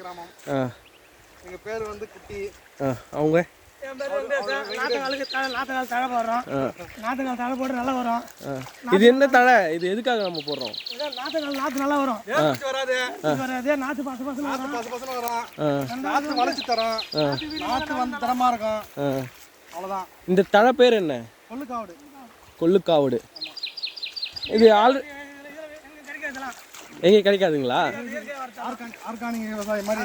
கிராமம் ஆ எங்கள் பேர் வந்து குட்டி ஆ அவங்க இது என்ன தழை? இது எதுக்காக நம்ம போடுறோம்? நாற்று நல்லா வரும். வராது? இது வராது. நாற்று பசு பசு வரும். நாற்று வளைச்சு தரோம். நாற்று வந்து தரமாக இருக்கும். அவ்வளோதான் இந்த தழை பேர் என்ன? கொள்ளுக்காவடு. கொள்ளுக்காவடு. இது ஆல் எங்க கிடைக்காதுங்களா? ஆர்கானிக் ஆர்கானிக் விவசாயம் மாதிரி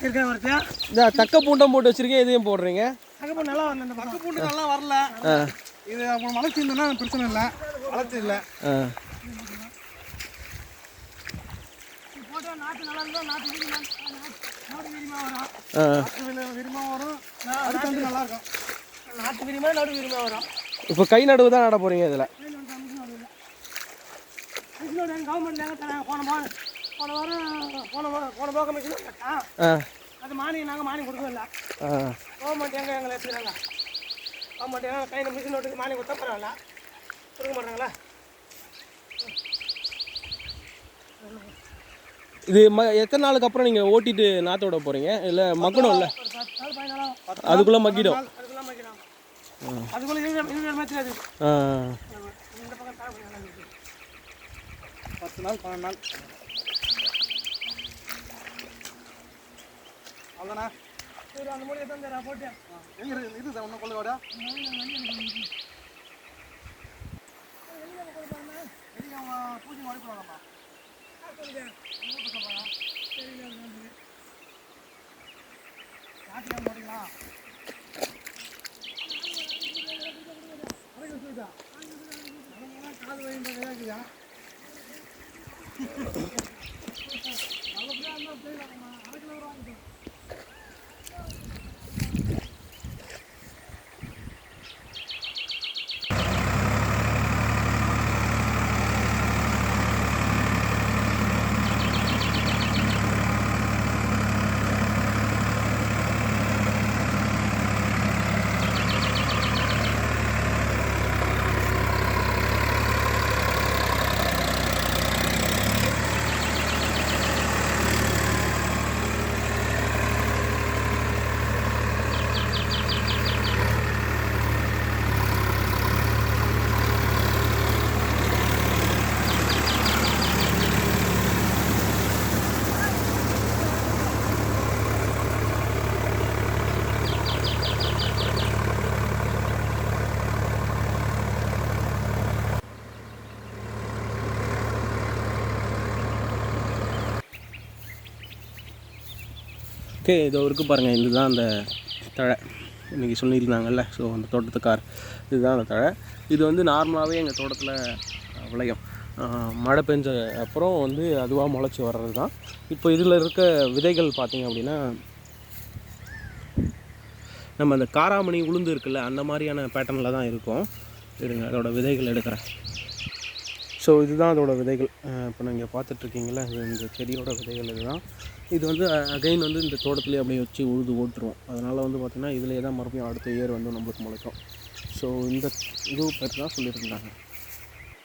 இருக்கு. ஒருத்தா இந்த தக்க பூண்டம் போட்டு வச்சிருக்கேன் இதையும் போடுறீங்க. அங்கே நல்லா வந்து இந்த பக்கு பூண்டு நல்லா வரல. இது அப்புறம் வளர்ச்சி இருந்ததுன்னா பிரச்சனை இல்லை. வளர்ச்சி இல்லை. நாற்று நல்லா இருந்தா நாற்று வீரியமா நாற்று வீரியமா வரும். ஆ. நாற்று விரு- விரும்பமா வரும். அடுத்து வந்து நல்லா இருக்கும். நாற்று வீரியமா நடு வீரியமா வரும். இப்போ கை நடுவு தான் நட போகிறீங்க இதில். கவர்மெண்ட் போன போன வாரம் போன வாரம் போன போக ஆ. அது மானியம் நாங்கள் மானியம் கொடுக்கல ஆ. கவர்மெண்ட் எங்கே எங்களை எடுத்துக்கிறாங்க கவர்மெண்ட் எங்கே கையில் மிஷின் ஓட்டுக்கு மானியம் கொடுத்தா பரவாயில்ல. கொடுக்க மாட்டாங்களா? இது ம எத்தனை நாளுக்கு அப்புறம் நீங்கள் ஓட்டிட்டு நாற்று விட போகிறீங்க இல்லை மக்கணும் இல்லை? அதுக்குள்ளே மக்கிடும். அதுக்குள்ள பத்து நாள் பன்னெண்டு நாள். அவ்வளோதானே சரி அந்த மூலிகை தான் தரா போட்டு. எங்க இருக்கு இது சார் ஒன்றும் கொள்ளுக்காடா பூஜை வழிபடுவாங்கம்மா நாட்டியம் போட்டீங்களா காது வழின்றது இருக்குதா ஓகே இதோ இருக்கு பாருங்கள் இதுதான் அந்த தழை. இன்றைக்கி சொல்லியிருந்தாங்கல்ல. ஸோ அந்த தோட்டத்துக்கார். இதுதான் அந்த தழை. இது வந்து நார்மலாகவே எங்கள் தோட்டத்தில் விளையும். மழை பெஞ்ச அப்புறம் வந்து அதுவாக முளைச்சி வர்றது தான் இப்போ இதில் இருக்க விதைகள் பார்த்தீங்க அப்படின்னா நம்ம அந்த காராமணி உளுந்து இருக்குல்ல அந்த மாதிரியான பேட்டர்னில் தான் இருக்கும். இருங்க அதோட விதைகள் எடுக்கிறேன். ஸோ இதுதான் அதோட விதைகள். இப்போ நீங்கள் பார்த்துட்ருக்கீங்களா இது இந்த செடியோட விதைகள் இதுதான். இது வந்து அகைன் வந்து இந்த தோட்டத்துலேயே அப்படியே வச்சு உழுது ஓட்டுருவோம் அதனால் வந்து பார்த்திங்கன்னா இதிலே தான் மறுபடியும் அடுத்த இயர் வந்து நம்மளுக்கு முளைக்கும். ஸோ இந்த இது பற்றி தான் சொல்லியிருந்தாங்க.